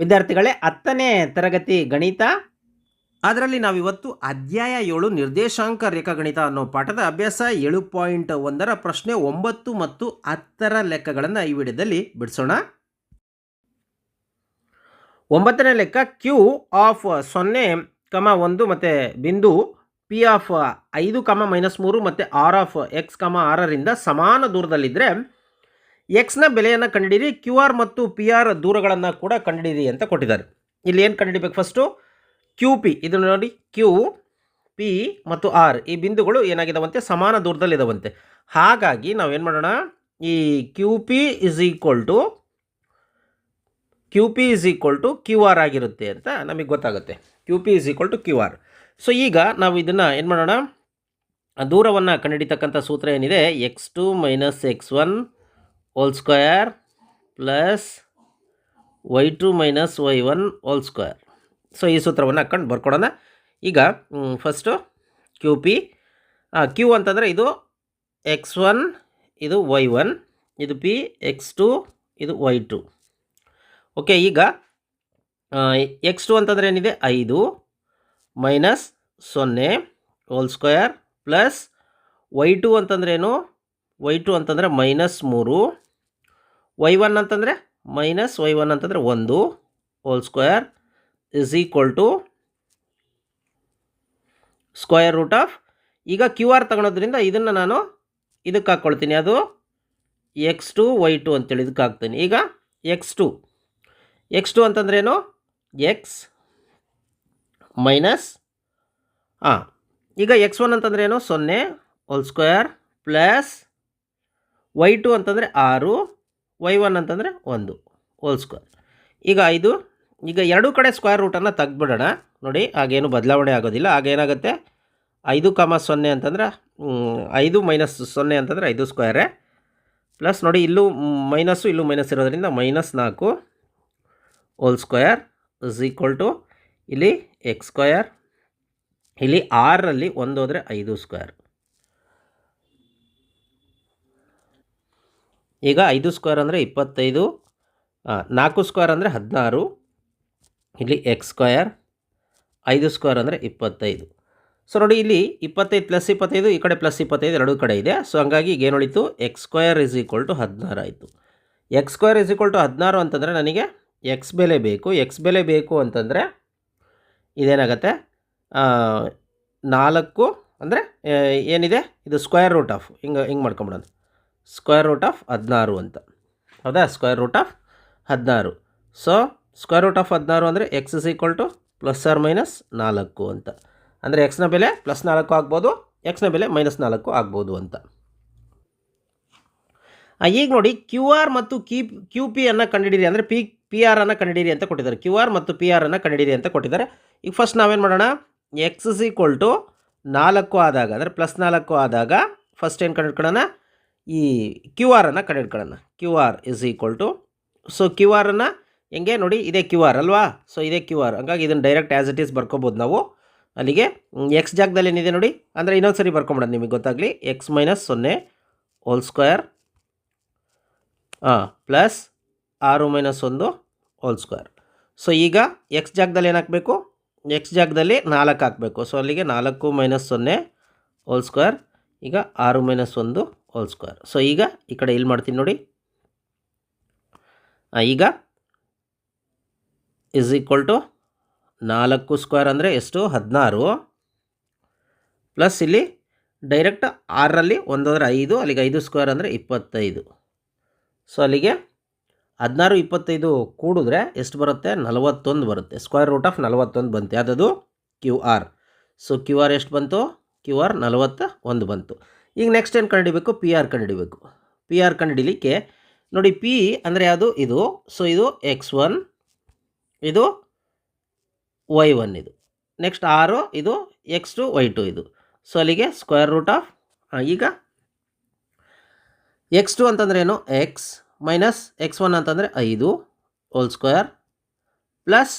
ವಿದ್ಯಾರ್ಥಿಗಳೇ, ಹತ್ತನೇ ತರಗತಿ ಗಣಿತ. ಅದರಲ್ಲಿ ನಾವಿವತ್ತು ಅಧ್ಯಾಯ ಏಳು, ನಿರ್ದೇಶಾಂಕ ರೇಖಾಗಣಿತ ಅನ್ನೋ ಪಾಠದ ಅಭ್ಯಾಸ ಏಳು ಪಾಯಿಂಟ್ ಒಂದರ ಪ್ರಶ್ನೆ ಒಂಬತ್ತು ಮತ್ತು ಹತ್ತರ ಲೆಕ್ಕಗಳನ್ನು ಈ ವಿಡಿಯೋದಲ್ಲಿ ಬಿಡಿಸೋಣ. ಒಂಬತ್ತನೇ ಲೆಕ್ಕ ಕ್ಯೂ ಆಫ್ ಸೊನ್ನೆ ಕಮ ಒಂದು ಮತ್ತು ಬಿಂದು ಪಿ ಆಫ್ ಐದು ಕಮ ಮೈನಸ್ ಮೂರು ಮತ್ತು ಆರ್ ಆಫ್ ಎಕ್ಸ್ ಕಮ ಆರರಿಂದ ಸಮಾನ ದೂರದಲ್ಲಿದ್ದರೆ ಎಕ್ಸ್ನ ಬೆಲೆಯನ್ನು ಕಂಡುಹಿಡಿಯಿರಿ ಕ್ಯೂ ಆರ್ ಮತ್ತು ಪಿ ಆರ್ ದೂರಗಳನ್ನು ಕೂಡ ಕಂಡುಹಿಡಿಯಿರಿ ಅಂತ ಕೊಟ್ಟಿದ್ದಾರೆ. ಇಲ್ಲಿ ಏನು ಕಂಡುಹಿಡಿಬೇಕು ಫಸ್ಟು ಕ್ಯೂ ಪಿ ಇದು ನೋಡಿ ಕ್ಯೂ ಪಿ ಮತ್ತು ಆರ್ ಈ ಬಿಂದುಗಳು ಏನಾಗಿದಾವಂತೆ? ಸಮಾನ ದೂರದಲ್ಲಿದ್ದಾವಂತೆ ಹಾಗಾಗಿ ನಾವೇನು ಮಾಡೋಣ? ಈ Q P is equal to Q P is equal to Q R ಆಗಿರುತ್ತೆ ಅಂತ ನಮಗೆ ಗೊತ್ತಾಗುತ್ತೆ. Q P is equal to Q R so ಈಗ ನಾವು ಇದನ್ನು ಏನು ಮಾಡೋಣ? ದೂರವನ್ನು ಕಂಡುಹಿಡಿತಕ್ಕಂಥ ಸೂತ್ರ ಏನಿದೆ? X two minus X one whole square plus Y two minus Y one whole square so ಈ ಸೂತ್ರವನ್ನು ಹಾಕ್ಕೊಂಡು ಬರ್ಕೊಡೋಣ. ಈಗ ಫಸ್ಟು ಕ್ಯೂ ಪಿ ಕ್ಯೂ ಅಂತಂದರೆ ಇದು ಎಕ್ಸ್ ಒನ್ ಇದು ವೈ ಒನ್ ಇದು ಪಿ ಎಕ್ಸ್ ಟು ಇದು ವೈ ಟು ಓಕೆ ಈಗ ಎಕ್ಸ್ ಟು ಅಂತಂದರೆ ಏನಿದೆ? ಐದು ಮೈನಸ್ ಸೊನ್ನೆ whole square plus Y two ಅಂತಂದ್ರೇನು ವೈ ಟು ಅಂತಂದರೆ ಮೈನಸ್ ಮೂರು. ವೈ ಒನ್ ಅಂತಂದರೆ ಮೈನಸ್ ವೈ ಒನ್ ಅಂತಂದರೆ ಒಂದು whole square is equal to square root of ಈಗ ಕ್ಯೂ ಆರ್ ತಗೊಳೋದ್ರಿಂದ ಇದನ್ನು ನಾನು ಇದಕ್ಕೆ ಹಾಕ್ಕೊಳ್ತೀನಿ ಅದು ಎಕ್ಸ್ ಟು ವೈ ಟು ಅಂತೇಳಿ ಇದಕ್ಕೆ ಹಾಕ್ತೀನಿ. ಈಗ ಎಕ್ಸ್ ಟು ಎಕ್ಸ್ ಟು ಅಂತಂದ್ರೇನು ಎಕ್ಸ್ ಮೈನಸ್ ಹಾಂ ಈಗ ಎಕ್ಸ್ ಒನ್ ಅಂತಂದ್ರೆ ಏನು? ಸೊನ್ನೆ whole square plus Y two ಅಂತಂದರೆ ಆರು ವೈ ಒನ್ ಅಂತಂದರೆ ಒಂದು ಹೋಲ್ ಸ್ಕ್ವೇರ್ ಈಗ ಐದು, ಈಗ ಎರಡೂ ಕಡೆ ಸ್ಕ್ವೇರ್ ರೂಟನ್ನು ತೆಗ್ದುಬಿಡೋಣ. ನೋಡಿ ಆಗೇನು ಬದಲಾವಣೆ ಆಗೋದಿಲ್ಲ. ಆಗೇನಾಗುತ್ತೆ ಐದು ಕಾಮ ಸೊನ್ನೆ ಅಂತಂದ್ರೆ ಐದು ಮೈನಸ್ ಸೊನ್ನೆ ಅಂತಂದರೆ ಐದು ಸ್ಕ್ವೇರೇ ಪ್ಲಸ್ ನೋಡಿ, ಇಲ್ಲೂ ಮೈನಸ್ಸು ಇಲ್ಲೂ ಮೈನಸ್ ಇರೋದರಿಂದ ಮೈನಸ್ ನಾಲ್ಕು whole square is equal to ಇಲ್ಲಿ ಎಕ್ಸ್ ಸ್ಕ್ವಯರ್ ಇಲ್ಲಿ ಆರಲ್ಲಿ ಒಂದು ಹೋದರೆ ಐದು ಸ್ಕ್ವೇರ್ ಈಗ ಐದು ಸ್ಕ್ವೇರ್ ಅಂದರೆ ಇಪ್ಪತ್ತೈದು ನಾಲ್ಕು ಸ್ಕ್ವೇರ್ ಅಂದರೆ ಹದಿನಾರು, ಇಲ್ಲಿ ಎಕ್ಸ್ ಸ್ಕ್ವಯರ್ ಐದು ಸ್ಕ್ವೇರ್ ಅಂದರೆ ಇಪ್ಪತ್ತೈದು. ಸೊ ನೋಡಿ, ಇಲ್ಲಿ ಇಪ್ಪತ್ತೈದು ಪ್ಲಸ್ ಇಪ್ಪತ್ತೈದು, ಈ ಕಡೆ ಪ್ಲಸ್ ಇಪ್ಪತ್ತೈದು, ಎರಡು ಕಡೆ ಇದೆ. ಸೊ ಹಂಗಾಗಿ ಈಗ ಏನು X square is equal to ಹದಿನಾರು ಆಯಿತು. X square is equal to ಹದಿನಾರು ಅಂತಂದರೆ ನನಗೆ ಎಕ್ಸ್ ಬೆಲೆ ಬೇಕು. ಎಕ್ಸ್ ಬೆಲೆ ಬೇಕು ಅಂತಂದರೆ ಇದೇನಾಗತ್ತೆ? ನಾಲ್ಕು ಅಂದರೆ ಏನಿದೆ? ಇದು ಸ್ಕ್ವೇರ್ ರೂಟ್ ಆಫ್. ಹಿಂಗೆ ಹಿಂಗೆ ಮಾಡ್ಕೊಂಬಿಡೋದು ಸ್ಕ್ವೇರ್ ರೂಟ್ ಆಫ್ ಹದಿನಾರು ಅಂತ. ಹೌದಾ? ಸ್ಕ್ವೇರ್ ರೂಟ್ ಆಫ್ ಹದಿನಾರು. ಸೊ ಸ್ಕ್ವೇರ್ ರೂಟ್ ಆಫ್ ಹದಿನಾರು ಅಂದರೆ X is equal to plus or minus ನಾಲ್ಕು ಅಂತ. ಅಂದರೆ ಎಕ್ಸ್ನ ಬೆಲೆ ಪ್ಲಸ್ ನಾಲ್ಕು ಆಗ್ಬೋದು ಎಕ್ಸ್ನ ಬೆಲೆ ಮೈನಸ್ ನಾಲ್ಕು ಆಗ್ಬೋದು ಅಂತ. ಈಗ ನೋಡಿ ಕ್ಯೂ ಆರ್ ಮತ್ತು ಕಿ ಕ್ಯೂ ಪಿ ಅನ್ನು ಕಂಡುಹಿಡಿಯಿರಿ ಅಂದರೆ ಪಿ ಪಿ ಆರ್ ಅನ್ನು ಕಂಡುಹಿಡಿಯಿರಿ ಅಂತ ಕೊಟ್ಟಿದ್ದಾರೆ. ಕ್ಯೂ ಆರ್ ಮತ್ತು ಪಿ ಆರ್ ಅನ್ನು ಕಂಡುಹಿಡಿಯಿರಿ ಅಂತ ಕೊಟ್ಟಿದ್ದಾರೆ. ಈಗ ಫಸ್ಟ್ ನಾವೇನು ಮಾಡೋಣ? ಎಕ್ಸ್ ಇಸ್ ಈಕ್ವಲ್ ಟು ನಾಲ್ಕು ಆದಾಗ, ಅಂದರೆ ಪ್ಲಸ್ ನಾಲ್ಕು ಆದಾಗ ಫಸ್ಟ್ ಏನು ಕಂಡುಹಿಡ್ಕೊಳ್ಳೋಣ? ಈ ಕ್ಯೂ ಆರನ್ನು ಕಂಡುಹಿಡ್ಕೊಳ್ಳೋಣ. Q R is equal to so Q ಆರನ್ನು ಹೆಂಗೆ ನೋಡಿ, ಇದೇ ಕ್ಯೂ ಆರ್ ಅಲ್ವಾ? ಸೊ ಇದೇ ಕ್ಯೂ ಆರ್ ಹಂಗಾಗಿ ಇದನ್ನು ಡೈರೆಕ್ಟ್ ಆ್ಯಸ್ ಇಟ್ ಈಸ್ ಬರ್ಕೋಬೋದು ನಾವು. ಅಲ್ಲಿಗೆ ಎಕ್ಸ್ ಜಾಗದಲ್ಲಿ ಏನಿದೆ ನೋಡಿ? ಅಂದರೆ ಇನ್ನೊಂದು ಸರಿ ಬರ್ಕೊಂಬಿಡೋದು ನಿಮಗೆ ಗೊತ್ತಾಗಲಿ. ಎಕ್ಸ್ ಮೈನಸ್ ಸೊನ್ನೆ ಹೋಲ್ ಸ್ಕ್ವೇರ್ ಹಾಂ ಪ್ಲಸ್ ಆರು ಮೈನಸ್ ಒಂದು ಹೋಲ್ ಸ್ಕ್ವೇರ್ ಸೊ ಈಗ ಎಕ್ಸ್ ಜಾಗದಲ್ಲಿ ಏನು ಹಾಕಬೇಕು? ಎಕ್ಸ್ ಜಾಗದಲ್ಲಿ ನಾಲ್ಕು ಹಾಕಬೇಕು. ಸೊ ಅಲ್ಲಿಗೆ ನಾಲ್ಕು ಮೈನಸ್ ಸೊನ್ನೆ ಹೋಲ್ ಸ್ಕ್ವೇರ್ ಈಗ ಆರು ಮೈನಸ್ ಒಂದು ಹೋಲ್ ಸ್ಕ್ವೇರ್ ಸೊ ಈಗ ಈ ಕಡೆ ಇಲ್ಲಿ ಮಾಡ್ತೀನಿ ನೋಡಿ. ಈಗ ಇಸ್ ಈಕ್ವಲ್ ಟು ನಾಲ್ಕು ಸ್ಕ್ವೇರ್ ಅಂದರೆ ಎಷ್ಟು? ಹದಿನಾರು. ಪ್ಲಸ್ ಇಲ್ಲಿ ಡೈರೆಕ್ಟ್ ಆರರಲ್ಲಿ ಒಂದಾದರೆ ಐದು, ಅಲ್ಲಿಗೆ ಐದು ಸ್ಕ್ವೇರ್ ಅಂದರೆ ಇಪ್ಪತ್ತೈದು. ಸೊ ಅಲ್ಲಿಗೆ ಹದಿನಾರು, ಇಪ್ಪತ್ತೈದು ಕೂಡಿದ್ರೆ ಎಷ್ಟು ಬರುತ್ತೆ? ನಲವತ್ತೊಂದು ಬರುತ್ತೆ. ಸ್ಕ್ವೇರ್ ರೂಟ್ ಆಫ್ ನಲವತ್ತೊಂದು ಬಂತು. ಯಾವುದದು? Q R so Q R ಎಷ್ಟು ಬಂತು? ಕ್ಯೂ ಆರ್ ನಲವತ್ತ ಒಂದು ಬಂತು. ಈಗ ನೆಕ್ಸ್ಟ್ ಏನು ಕಂಡುಹಿಡಿಬೇಕು ಪಿ ಆರ್ ಕಂಡುಹಿಡಿಬೇಕು ಪಿ ಆರ್ ಕಂಡುಹಿಡಿಲಿಕ್ಕೆ ನೋಡಿ ಪಿ ಅಂದರೆ ಯಾವುದು? ಇದು. ಸೊ ಇದು ಎಕ್ಸ್ ಒನ್ ಇದು ವೈ ಒನ್ ಇದು. ನೆಕ್ಸ್ಟ್ ಆರು, ಇದು ಎಕ್ಸ್ ಟು ವೈ ಟು ಇದು. ಸೊ ಅಲ್ಲಿಗೆ ಸ್ಕ್ವೇರ್ ರೂಟ್ ಆಫ್ ಈಗ ಎಕ್ಸ್ ಟು ಅಂತಂದ್ರೆ ಏನು? ಎಕ್ಸ್ ಮೈನಸ್ ಎಕ್ಸ್ ಒನ್ ಅಂತಂದರೆ ಐದು whole square plus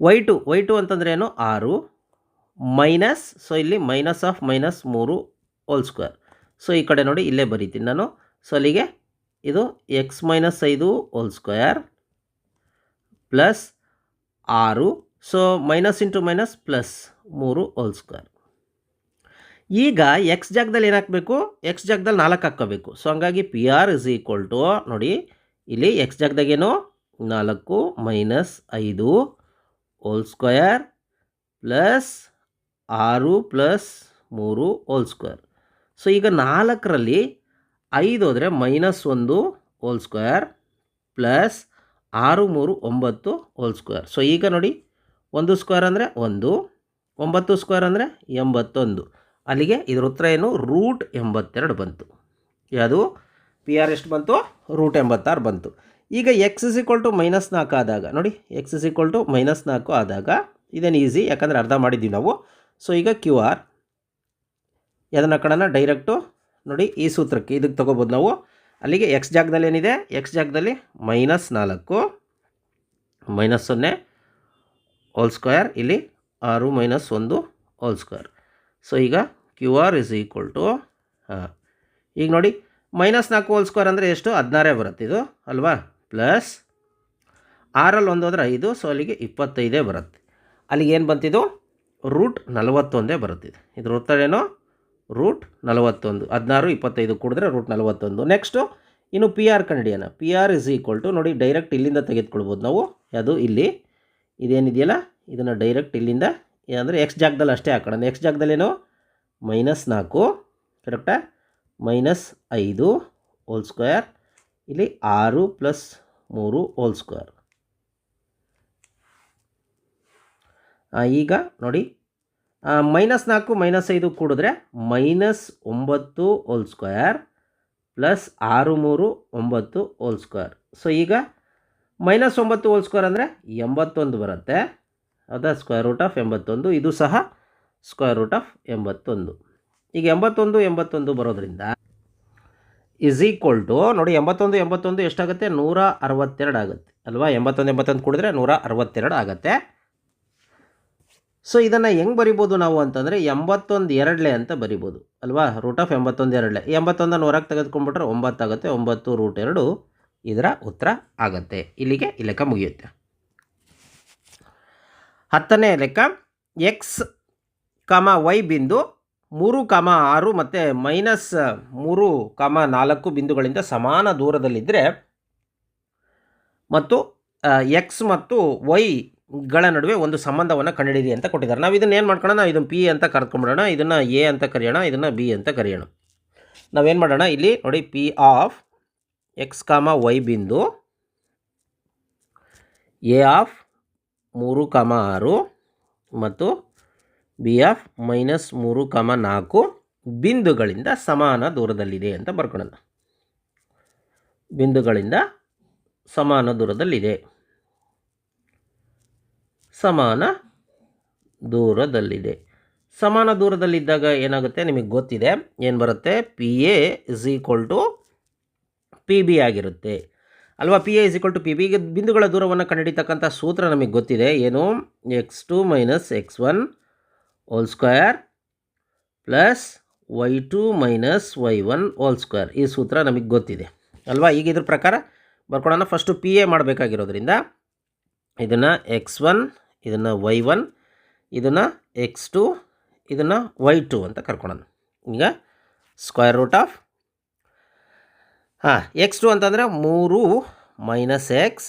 y two y two ಅಂತಂದ್ರೆ ಏನು? ಆರು. ಮೈನಸ್ ಸೊ ಇಲ್ಲಿ ಮೈನಸ್ ಆಫ್ ಮೈನಸ್ ಮೂರು ಹೋಲ್ ಸ್ಕ್ವೇರ್ ಸೊ ಈ ಕಡೆ ನೋಡಿ ಇಲ್ಲೇ ಬರೀತೀನಿ ನಾನು. ಸೊ ಅಲ್ಲಿಗೆ ಇದು ಎಕ್ಸ್ ಮೈನಸ್ ಐದು ಹೋಲ್ ಸ್ಕ್ವೇರ್ ಪ್ಲಸ್ ಆರು. So minus into minus plus ಮೂರು ಹೋಲ್ ಸ್ಕ್ವೇರ್ ಈಗ ಎಕ್ಸ್ ಜಾಗದಲ್ಲಿ ಏನಾಕಬೇಕು ಎಕ್ಸ್ ಜಾಗದಲ್ಲಿ ನಾಲ್ಕು ಹಾಕ್ಕೋಬೇಕು. ಸೊ ಹಂಗಾಗಿ P R is equal to ನೋಡಿ, ಇಲ್ಲಿ ಎಕ್ಸ್ ಜಾಗದಾಗೇನು ನಾಲ್ಕು ಮೈನಸ್ ಐದು ಹೋಲ್ ಸ್ಕ್ವೇರ್ ಪ್ಲಸ್ ಆರು ಪ್ಲಸ್ ಮೂರು ಹೋಲ್ ಸ್ಕ್ವೇರ್. ಸೊ, ಈಗ ನಾಲ್ಕರಲ್ಲಿ ಐದು ಹೋದರೆ ಮೈನಸ್ ಒಂದು ಹೋಲ್ ಸ್ಕ್ವೇರ್ ಪ್ಲಸ್ ಆರು ಮೂರು ಒಂಬತ್ತು ಹೋಲ್ ಸ್ಕ್ವೇರ್. ಸೊ, ಈಗ ನೋಡಿ, ಒಂದು ಸ್ಕ್ವೇರ್ ಅಂದರೆ ಒಂದು, ಒಂಬತ್ತು ಸ್ಕ್ವೇರ್ ಅಂದರೆ ಎಂಬತ್ತೊಂದು. ಅಲ್ಲಿಗೆ ಇದ್ರ ಉತ್ತರ ಏನು? ರೂಟ್ ಎಂಬತ್ತೆರಡು ಬಂತು. ಯಾವುದು? ಪಿ ಆರ್ ಎಷ್ಟು ಬಂತು? ರೂಟ್ ಎಂಬತ್ತಾರು ಬಂತು. ಈಗ x is equal to minus ನಾಲ್ಕು ಆದಾಗ, ನೋಡಿ x is equal to minus ನಾಲ್ಕು ಆದಾಗ, ಇದೇನು ಈಸಿ ಯಾಕಂದರೆ ಅರ್ಧ ಮಾಡಿದ್ದೀವಿ ನಾವು. ಸೊ ಈಗ ಕ್ಯೂ ಆರ್ ಅದನ್ನು ಕಡೆನ ಡೈರೆಕ್ಟು ನೋಡಿ ಈ ಸೂತ್ರಕ್ಕೆ ಇದಕ್ಕೆ ತೊಗೋಬೋದು ನಾವು. ಅಲ್ಲಿಗೆ ಎಕ್ಸ್ ಜಾಗದಲ್ಲಿ ಏನಿದೆ? ಎಕ್ಸ್ ಜಾಗದಲ್ಲಿ ಮೈನಸ್ ನಾಲ್ಕು ಮೈನಸ್ ಸೊನ್ನೆ ಹೋಲ್ ಸ್ಕ್ವೇರ್ ಇಲ್ಲಿ ಆರು ಮೈನಸ್ ಒಂದು ಹೋಲ್ ಸ್ಕ್ವೇರ್ ಸೊ ಈಗ Q R is equal to ಹಾಂ. ಈಗ ನೋಡಿ ಮೈನಸ್ ನಾಲ್ಕು ಹೋಲ್ ಸ್ಕ್ವೇರ್ ಅಂದರೆ ಎಷ್ಟು? ಹದಿನಾರೇ ಬರುತ್ತೆ ಇದು, ಅಲ್ವಾ? ಪ್ಲಸ್ ಆರಲ್ಲಿ ಒಂದು ಹೋದ್ರೆ ಐದು ಸೊ ಅಲ್ಲಿಗೆ ಇಪ್ಪತ್ತೈದೇ ಬರುತ್ತೆ. ಅಲ್ಲಿಗೆ ಏನು ಬಂತಿದ್ದು ರೂಟ್ ನಲವತ್ತೊಂದೇ ಬರುತ್ತಿದೆ ಇದ್ರ ಉತ್ತರ ಏನು? ರೂಟ್ ನಲವತ್ತೊಂದು. ಹದಿನಾರು, ಇಪ್ಪತ್ತೈದು ಕೂಡಿದ್ರೆ ರೂಟ್ ನಲವತ್ತೊಂದು. ನೆಕ್ಸ್ಟು ಇನ್ನು P R ಕಂಡಿಡಿಯೋಣ P R is equal to ನೋಡಿ ಡೈರೆಕ್ಟ್ ಇಲ್ಲಿಂದ ತೆಗೆದುಕೊಳ್ಬೋದು ನಾವು. ಅದು ಇಲ್ಲಿ. ಇದೇನಿದೆಯಲ್ಲ? ಇದನ್ನು ಡೈರೆಕ್ಟ್ ಇಲ್ಲಿಂದ ಏನಂದರೆ ಎಕ್ಸ್ ಜಾಗದಲ್ಲಿ ಅಷ್ಟೇ ಹಾಕೋಣ. ಎಕ್ಸ್ ಜಾಗದಲ್ಲೇನು ಮೈನಸ್ ನಾಲ್ಕು. ಕರೆಕ್ಟಾ ಮೈನಸ್ ಐದು ಹೋಲ್ ಸ್ಕ್ವೇರ್ ಇಲ್ಲಿ ಆರು ಪ್ಲಸ್ ಮೂರು ಹೋಲ್ ಸ್ಕ್ವೇರ್ ಈಗ ನೋಡಿ ಮೈನಸ್ ನಾಲ್ಕು, ಮೈನಸ್ ಐದು ಕೂಡಿದ್ರೆ ಮೈನಸ್ ಒಂಬತ್ತು ಹೋಲ್ ಸ್ಕ್ವೇರ್ ಪ್ಲಸ್ ಆರು ಮೂರು ಒಂಬತ್ತು ಹೋಲ್ ಸ್ಕ್ವೇರ್. ಸೊ ಈಗ ಮೈನಸ್ ಒಂಬತ್ತು ಹೋಲ್ ಸ್ಕ್ವೇರ್ ಅಂದರೆ ಎಂಬತ್ತೊಂದು ಬರುತ್ತೆ. ಅದ ಸ್ಕ್ವೇರ್ ರೂಟ್ ಆಫ್ ಎಂಬತ್ತೊಂದು, ಇದು ಸಹ ಸ್ಕ್ವೇರ್ ರೂಟ್ ಆಫ್ ಎಂಬತ್ತೊಂದು. ಈಗ ಎಂಬತ್ತೊಂದು ಎಂಬತ್ತೊಂದು ಬರೋದ್ರಿಂದ ಇಸ್ ಈಕ್ವಲ್ ಟು ನೋಡಿ, ಎಂಬತ್ತೊಂದು ಎಂಬತ್ತೊಂದು ಎಷ್ಟಾಗುತ್ತೆ? ನೂರ ಅರವತ್ತೆರಡು ಆಗುತ್ತೆ. ಅಲ್ವಾ? ಎಂಬತ್ತೊಂದು ಎಂಬತ್ತೊಂದು ಕೂಡಿದ್ರೆ ನೂರ ಅರವತ್ತೆರಡು ಆಗುತ್ತೆ. ಸೊ ಇದನ್ನು ಹೆಂಗೆ ಬರಿಬೋದು ನಾವು ಅಂತಂದರೆ ಎಂಬತ್ತೊಂದು ಎರಡಲೆ ಅಂತ ಬರಿಬೋದು, ಅಲ್ವಾ? ರೂಟ್ ಆಫ್ ಎಂಬತ್ತೊಂದು ಎರಡಲೆ. ಎಂಬತ್ತೊಂದನ್ನು ಹೊರಗೆ ತೆಗೆದುಕೊಂಡ್ಬಿಟ್ರೆ ಒಂಬತ್ತಾಗುತ್ತೆ ಒಂಬತ್ತು ರೂಟ್ ಎರಡು ಇದರ ಉತ್ತರ ಆಗುತ್ತೆ. ಇಲ್ಲಿಗೆ ಈ ಲೆಕ್ಕ ಮುಗಿಯುತ್ತೆ. ಹತ್ತನೇ ಲೆಕ್ಕ ಎಕ್ಸ್ ಕಮ ವೈ ಬಿಂದು ಮೂರು ಕಮ ಆರು ಮತ್ತು ಮೈನಸ್ ಮೂರು ಕಮ ನಾಲ್ಕು ಬಿಂದುಗಳಿಂದ ಸಮಾನ ದೂರದಲ್ಲಿದ್ದರೆ ಮತ್ತು ಎಕ್ಸ್ ಮತ್ತು ವೈಗಳ ನಡುವೆ ಒಂದು ಸಂಬಂಧವನ್ನು ಕಂಡುಹಿಡಿದಿ ಅಂತ ಕೊಟ್ಟಿದ್ದಾರೆ. ನಾವು ಇದನ್ನ ಏನು ಮಾಡ್ಕೊಳ್ಳೋಣ ಇದನ್ನು ಪಿ ಅಂತ ಕರೆದ್ಕೊಂಬಿಡೋಣ ಇದನ್ನು ಎ ಅಂತ ಕರೆಯೋಣ, ಇದನ್ನು ಬಿ ಅಂತ ಕರೆಯೋಣ. ನಾವೇನು ಮಾಡೋಣ? ಇಲ್ಲಿ ನೋಡಿ P of x comma y ಬಿಂದು ಎ ಆಫ್ ಮೂರು ಕಾಮ ಆರು ಮತ್ತು ಬಿ ಆಫ್ ಮೈನಸ್ ಮೂರು ಕಾಮ ನಾಲ್ಕು ಬಿಂದುಗಳಿಂದ ಸಮಾನ ದೂರದಲ್ಲಿದೆ ಅಂತ ಬರ್ಕೊಳ್ಳೋಣ ಬಿಂದುಗಳಿಂದ ಸಮಾನ ದೂರದಲ್ಲಿದೆ. ಸಮಾನ ದೂರದಲ್ಲಿದೆ. ಸಮಾನ ದೂರದಲ್ಲಿದ್ದಾಗ ಏನಾಗುತ್ತೆ? ನಿಮಗೆ ಗೊತ್ತಿದೆ. ಏನು ಬರುತ್ತೆ? P A is equal to P B ಆಗಿರುತ್ತೆ. ಅಲ್ವಾ? P A is equal to P B ಬಿಂದುಗಳ ದೂರವನ್ನು ಕಂಡುಹಿಡಿತಕ್ಕಂಥ ಸೂತ್ರ ನಮಗೆ ಗೊತ್ತಿದೆ. ಏನು? X two minus X one whole square plus Y two minus Y one whole square ಈ ಸೂತ್ರ ನಮಗೆ ಗೊತ್ತಿದೆ. ಅಲ್ವಾ? ಈಗ ಇದ್ರ ಪ್ರಕಾರ ಬರ್ಕೊಳ್ಳೋಣ. ಫಸ್ಟು ಪಿ ಎ ಮಾಡಬೇಕಾಗಿರೋದ್ರಿಂದ ಇದನ್ನು ಎಕ್ಸ್ ಒನ್ ಇದನ್ನು ವೈ ಒನ್ ಇದನ್ನು ಎಕ್ಸ್ ಟು ಇದನ್ನು ವೈ ಟು ಅಂತ ಕರ್ಕೊಳೋಣ ಈಗ ಸ್ಕ್ವೇರ್ ರೂಟ್ ಆಫ್ ಹಾಂ ಎಕ್ಸ್ ಟು ಅಂತಂದರೆ ಮೂರು minus X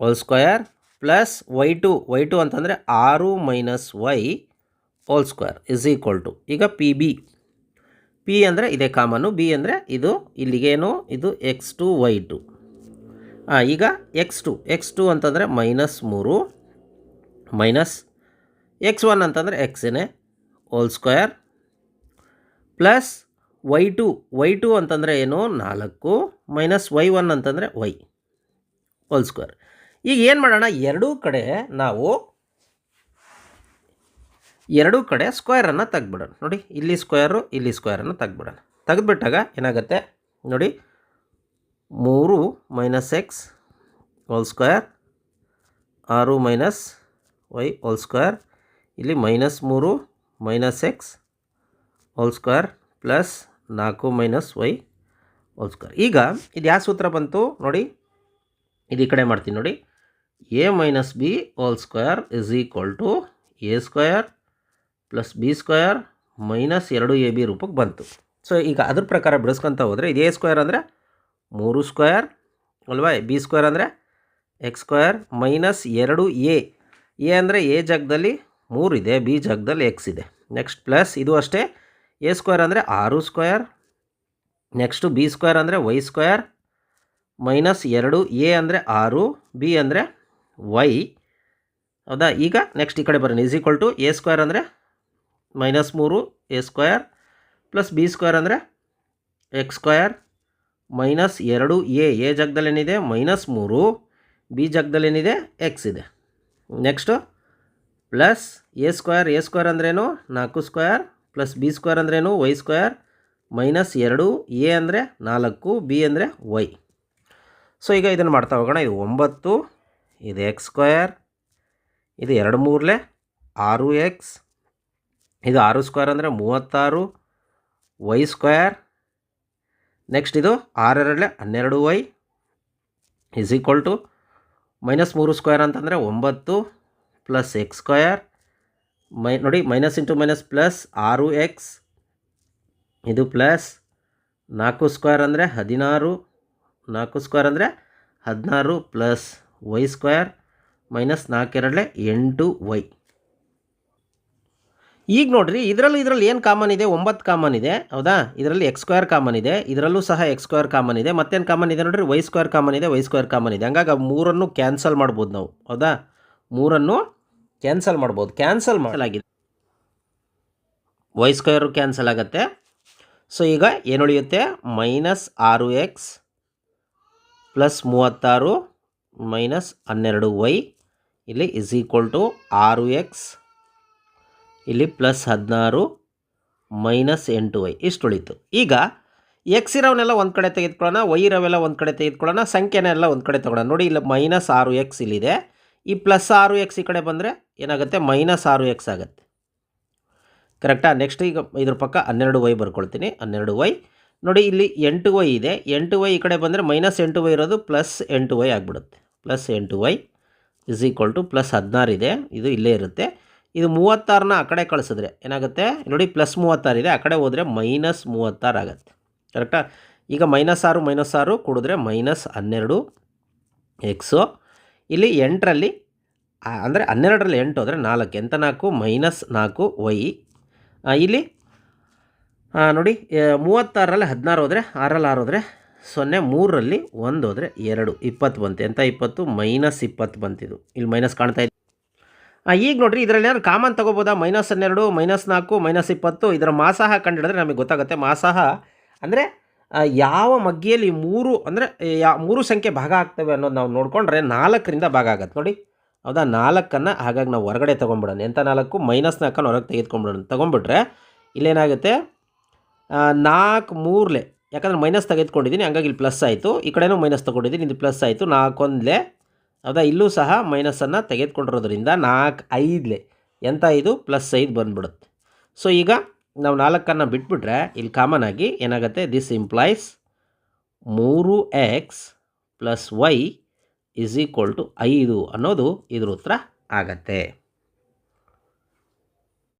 whole square plus Y two Y two ಅಂತಂದರೆ ಆರು minus Y whole square is equal to ಈಗ ಪಿ ಬಿ ಪಿ ಅಂದರೆ ಇದೇ ಕಾಮನ್ನು ಬಿ ಅಂದರೆ ಇದು ಇಲ್ಲಿಗೇನು? ಇದು ಎಕ್ಸ್ ಟು ವೈ ಟು ಹಾಂ, ಈಗ ಎಕ್ಸ್ ಟು ಎಕ್ಸ್ ಟು ಅಂತಂದರೆ ಮೈನಸ್ ಮೂರು. ಮೈನಸ್ ಎಕ್ಸ್ ಒನ್ ಅಂತಂದರೆ ಎಕ್ಸೇನೆ whole square. Plus y two y two ಅಂತಂದರೆ ಏನು? ನಾಲ್ಕು. ಮೈನಸ್ ವೈ ಒನ್ ಅಂತಂದರೆ ವೈ. Whole square. ಈಗ ಏನು ಮಾಡೋಣ? ಎರಡೂ ಕಡೆ ನಾವು ಎರಡೂ ಕಡೆ ಸ್ಕ್ವೇರನ್ನು ತೆಗ್ಬಿಡೋಣ ನೋಡಿ, ಇಲ್ಲಿ ಸ್ಕ್ವಯರು ಇಲ್ಲಿ ಸ್ಕ್ವೇರನ್ನು ತೆಗ್ಬಿಡೋಣ ತೆಗೆದುಬಿಟ್ಟಾಗ ಏನಾಗುತ್ತೆ? ನೋಡಿ, ಮೂರು ಮೈನಸ್ ಎಕ್ಸ್ ಹೋಲ್ ಸ್ಕ್ವೇರ್, ಆರು ಮೈನಸ್ ವೈ ಹೋಲ್ ಸ್ಕ್ವೇರ್ ಇಲ್ಲಿ ಮೈನಸ್ ಮೂರು minus x whole square plus ನಾಲ್ಕು ಮೈನಸ್ ವೈ ಹೋಲ್ ಸ್ಕ್ವೇರ್ ಈಗ ಇದು ಯಾವ ಸೂತ್ರ ಬಂತು ನೋಡಿ, ಇದು ಈ ಕಡೆ ಮಾಡ್ತೀನಿ ನೋಡಿ. A minus b whole square is equal to a square plus b square minus ಎರಡು ಎ ಬಿ ರೂಪಕ್ಕೆ ಬಂತು. ಸೊ ಈಗ ಅದ್ರ ಪ್ರಕಾರ ಬಿಡಿಸ್ಕೊತ ಹೋದರೆ ಇದು ಎ ಸ್ಕ್ವೇರ್ ಅಂದರೆ ಮೂರು ಸ್ಕ್ವೇರ್ ಅಲ್ವಾ? ಬಿ ಸ್ಕ್ವೇರ್ ಅಂದರೆ ಎಕ್ಸ್ ಸ್ಕ್ವೇರ್ ಮೈನಸ್ ಎರಡು ಎ ಎ ಅಂದರೆ ಎ ಜಾಗದಲ್ಲಿ ಮೂರು ಇದೆ, ಬಿ ಜಾಗದಲ್ಲಿ ಎಕ್ಸ್ ಇದೆ. ನೆಕ್ಸ್ಟ್ ಪ್ಲಸ್ ಇದು ಅಷ್ಟೇ. ಎ ಸ್ಕ್ವೇರ್ ಅಂದರೆ ಆರು ಸ್ಕ್ವೇರ್. ನೆಕ್ಸ್ಟು ಬಿ ಸ್ಕ್ವೇರ್ ಅಂದರೆ ವೈ ಸ್ಕ್ವೇರ್. ಮೈನಸ್ ಎರಡು ಎ ಅಂದರೆ ಆರು, ಬಿ ಅಂದರೆ ವೈ. ಹೌದಾ? ಈಗ ನೆಕ್ಸ್ಟ್ ಈ ಕಡೆ ಬರೋಣ. Is equal to a square ಅಂದರೆ ಮೈನಸ್ ಮೂರು, a square. Plus b square ಅಂದರೆ ಎಕ್ಸ್ ಸ್ಕ್ವೇರ್. ಮೈನಸ್ ಎರಡು ಎ ಎ ಜಾಗದಲ್ಲಿ ಏನಿದೆ? ಮೈನಸ್ ಮೂರು. ಬಿ ಜಾಗದಲ್ಲಿ ಏನಿದೆ? ಎಕ್ಸ್ ಇದೆ. Next plus a square a square ಅಂದ್ರೇನು? ನಾಲ್ಕು ಸ್ಕ್ವಯರ್ ಪ್ಲಸ್ ಬಿ ಸ್ಕ್ವಯರ್ ಅಂದ್ರೇನು? ವೈ ಸ್ಕ್ವಯರ್ ಮೈನಸ್ ಎರಡು, ಎ ಅಂದರೆ ನಾಲ್ಕು, ಬಿ ಅಂದರೆ ವೈ. ಸೊ, ಈಗ ಇದನ್ನು ಮಾಡ್ತಾ ಹೋಗೋಣ. ಇದು ಒಂಬತ್ತು, ಇದು ಎಕ್ಸ್ ಸ್ಕ್ವಯರ್ ಇದು ಎರಡು ಮೂರಲೆ ಆರು ಎಕ್ಸ್, ಇದು ಆರು ಸ್ಕ್ವೇರ್ ಅಂದರೆ ಮೂವತ್ತಾರು, ವೈ ಸ್ಕ್ವೇರ್. ನೆಕ್ಸ್ಟ್ ಇದು ಆರೆರಡಲೆ ಹನ್ನೆರಡು y is equal to minus ಮೂರು ಸ್ಕ್ವೇರ್ ಅಂತಂದರೆ ಒಂಬತ್ತು ಪ್ಲಸ್ ಎಕ್ಸ್ ಸ್ಕ್ವಯರ್ ಮೈ, ನೋಡಿ, ಮೈನಸ್ ಇಂಟು ಮೈನಸ್ ಪ್ಲಸ್ ಆರು ಎಕ್ಸ್. ಇದು ಪ್ಲಸ್ ನಾಲ್ಕು ಸ್ಕ್ವೇರ್ ಅಂದರೆ ಹದಿನಾರು. ನಾಲ್ಕು ಸ್ಕ್ವೇರ್ ಅಂದರೆ ಹದಿನಾರು ಪ್ಲಸ್ ವೈ ಸ್ಕ್ವೇರ್. ಮೈನಸ್ ನಾಲ್ಕೆರಡಲೆ ಎಂಟು ವೈ. ಈಗ ನೋಡ್ರಿ ಇದರಲ್ಲಿ ಇದರಲ್ಲಿ ಏನು ಕಾಮನ್ ಇದೆ? ಒಂಬತ್ತು ಕಾಮನ್ ಇದೆ ಹೌದಾ? ಇದರಲ್ಲಿ ಎಕ್ಸ್ ಸ್ಕ್ವೇರ್ ಕಾಮನ್ ಇದೆ ಇದರಲ್ಲೂ ಸಹ ಎಕ್ಸ್ ಸ್ಕ್ವೇರ್ ಕಾಮನ್ ಇದೆ ಮತ್ತೇನು ಕಾಮನ್ ಇದೆ ನೋಡ್ರಿ? ವೈ ಸ್ಕ್ವೇರ್ ಕಾಮನ್ ಇದೆ ವೈ ಸ್ಕ್ವೇರ್ ಕಾಮನ್ ಇದೆ. ಹಂಗಾಗಿ ಮೂರನ್ನು ಕ್ಯಾನ್ಸಲ್ ಮಾಡ್ಬೋದು ನಾವು ಹೌದಾ? ಮೂರನ್ನು ಕ್ಯಾನ್ಸಲ್ ಮಾಡ್ಬೋದು. ಕ್ಯಾನ್ಸಲ್ ಮಾಡಲಾಗಿದೆ ವೈ ಸ್ಕ್ವೇರು ಕ್ಯಾನ್ಸಲ್ ಆಗುತ್ತೆ. ಸೊ ಈಗ ಏನು ಉಳಿಯುತ್ತೆ? ಮೈನಸ್ ಆರು ಎಕ್ಸ್ ಪ್ಲಸ್ ಮೂವತ್ತಾರು ಮೈನಸ್ ಹನ್ನೆರಡು ವೈ ಇಲ್ಲಿ ಇಸ್ ಈಕ್ವಲ್ ಟು ಆರು ಎಕ್ಸ್ ಇಲ್ಲಿ ಪ್ಲಸ್ ಹದಿನಾರು ಮೈನಸ್ ಎಂಟು ವೈ ಇಷ್ಟು ಉಳಿತು ಈಗ ಎಕ್ಸ್ ಇರೋವನ್ನೆಲ್ಲ ಒಂದು ಕಡೆ ತೆಗೆದುಕೊಳ್ಳೋಣ ವೈ ಇರೋವೆಲ್ಲ ಒಂದು ಕಡೆ ತೆಗೆದುಕೊಳ್ಳೋಣ, ಸಂಖ್ಯೆನೆಲ್ಲ ಒಂದು ಕಡೆ ತೊಗೊಳ್ಳೋಣ. ನೋಡಿ ಇಲ್ಲಿ ಮೈನಸ್ ಆರು ಎಕ್ಸ್ ಇಲ್ಲಿದೆ. ಈ ಪ್ಲಸ್ ಆರು ಎಕ್ಸ್ ಈ ಕಡೆ ಬಂದರೆ ಏನಾಗುತ್ತೆ? ಮೈನಸ್ ಆರು ಎಕ್ಸ್ ಆಗುತ್ತೆ. ಕರೆಕ್ಟಾ ನೆಕ್ಸ್ಟ್ ಈಗ ಇದ್ರ ಪಕ್ಕ ಹನ್ನೆರಡು ವೈ ಬರ್ಕೊಳ್ತೀನಿ. ಹನ್ನೆರಡು ವೈ ನೋಡಿ ಇಲ್ಲಿ ಎಂಟು ವೈ ಇದೆ. ಎಂಟು ವೈ ಈ ಕಡೆ ಬಂದರೆ ಮೈನಸ್ ಎಂಟು ವೈ ಇರೋದು ಪ್ಲಸ್ ಎಂಟು ವೈ ಆಗಿಬಿಡುತ್ತೆ. ಪ್ಲಸ್ ಎಂಟು y is equal to plus ಹದಿನಾರು ಇದೆ. ಇದು ಇಲ್ಲೇ ಇರುತ್ತೆ. ಇದು ಮೂವತ್ತಾರನ್ನ ಆ ಕಡೆ ಕಳಿಸಿದ್ರೆ ಏನಾಗುತ್ತೆ? ನೋಡಿ ಪ್ಲಸ್ ಮೂವತ್ತಾರು ಇದೆ. ಆ ಕಡೆ ಹೋದರೆ ಮೈನಸ್ ಮೂವತ್ತಾರು ಆಗುತ್ತೆ. ಕರೆಕ್ಟಾ ಈಗ ಮೈನಸ್ ಆರು ಮೈನಸ್ ಆರು ಕುಡಿದ್ರೆ ಮೈನಸ್ ಹನ್ನೆರಡು ಎಕ್ಸು ಇಲ್ಲಿ ಎಂಟರಲ್ಲಿ ಅಂದರೆ ಹನ್ನೆರಡರಲ್ಲಿ ಎಂಟು ಹೋದರೆ ನಾಲ್ಕು. ಎಂಥ ನಾಲ್ಕು? ಮೈನಸ್ ನಾಲ್ಕು ವೈ ಇಲ್ಲಿ ನೋಡಿ ಮೂವತ್ತಾರರಲ್ಲಿ ಹದಿನಾರು ಹೋದರೆ ಆರಲ್ಲಿ ಆರು ಹೋದರೆ ಸೊನ್ನೆ, ಮೂರರಲ್ಲಿ ಒಂದು ಹೋದರೆ ಎರಡು. ಇಪ್ಪತ್ತು ಬಂತು. ಎಂಥ ಇಪ್ಪತ್ತು? ಮೈನಸ್ ಇಪ್ಪತ್ತು ಬಂತಿದು. ಇಲ್ಲಿ ಮೈನಸ್ ಕಾಣ್ತಾ ಈಗ ನೋಡ್ರಿ, ಇದರಲ್ಲಿ ಏನಾದ್ರು ಕಾಮನ್ ತೊಗೋಬೋದಾ? ಮೈನಸ್ ಹನ್ನೆರಡು, ಮೈನಸ್ ನಾಲ್ಕು, ಮೈನಸ್ ಇಪ್ಪತ್ತು, ಇದರ ಮಾಸಾಹ ಕಂಡುಹಿಡಿದ್ರೆ ನಮಗೆ ಗೊತ್ತಾಗುತ್ತೆ. ಮಾಸಾಹ ಅಂದರೆ ಯಾವ ಮಗ್ಗಿಯಲ್ಲಿ ಮೂರು, ಅಂದರೆ, ಯಾ, ಮೂರು ಸಂಖ್ಯೆ ಭಾಗ ಆಗ್ತವೆ ಅನ್ನೋದು ನಾವು ನೋಡಿಕೊಂಡ್ರೆ ನಾಲ್ಕರಿಂದ ಭಾಗ ಆಗತ್ತೆ. ನೋಡಿ, ಹೌದಾ? ನಾಲ್ಕನ್ನು ಹಾಗಾಗಿ ನಾವು ಹೊರಗಡೆ ತೊಗೊಂಬಿಡೋಣ ಎಂಥ ನಾಲ್ಕು? ಮೈನಸ್ ನಾಲ್ಕನ್ನು ಹೊರಗೆ ತೆಗೆದುಕೊಂಡ್ಬಿಡೋಣ. ತೊಗೊಂಬಿಟ್ರೆ ಇಲ್ಲೇನಾಗುತ್ತೆ? ನಾಲ್ಕು ಮೂರಲೆ, ಯಾಕಂದರೆ ಮೈನಸ್ ತೆಗೆದುಕೊಂಡಿದ್ದೀನಿ, ಹಂಗಾಗಿ ಇಲ್ಲಿ ಪ್ಲಸ್ ಆಯಿತು. ಈ ಕಡೆನೂ ಮೈನಸ್ ತೊಗೊಂಡಿದ್ದೀನಿ ಇದು ಪ್ಲಸ್ ಆಯಿತು. ನಾಲ್ಕೊಂದಲೆ ಹೌದಾ? ಇಲ್ಲೂ ಸಹ ಮೈನಸನ್ನು ತೆಗೆದುಕೊಂಡಿರೋದ್ರಿಂದ ನಾಲ್ಕು ಐದಲೆ. ಎಂಥ ಇದು? ಪ್ಲಸ್ ಐದು ಬಂದುಬಿಡುತ್ತೆ. ಸೊ, ಈಗ ನಾವು ನಾಲ್ಕನ್ನು ಬಿಟ್ಬಿಟ್ರೆ ಇಲ್ಲಿ ಕಾಮನ್ ಆಗಿ ಏನಾಗುತ್ತೆ? ದಿಸ್ ಇಂಪ್ಲಾಯ್ಸ್ ಮೂರು x plus y is equal to ಐದು ಅನ್ನೋದು ಇದ್ರ ಉತ್ತರ ಆಗತ್ತೆ.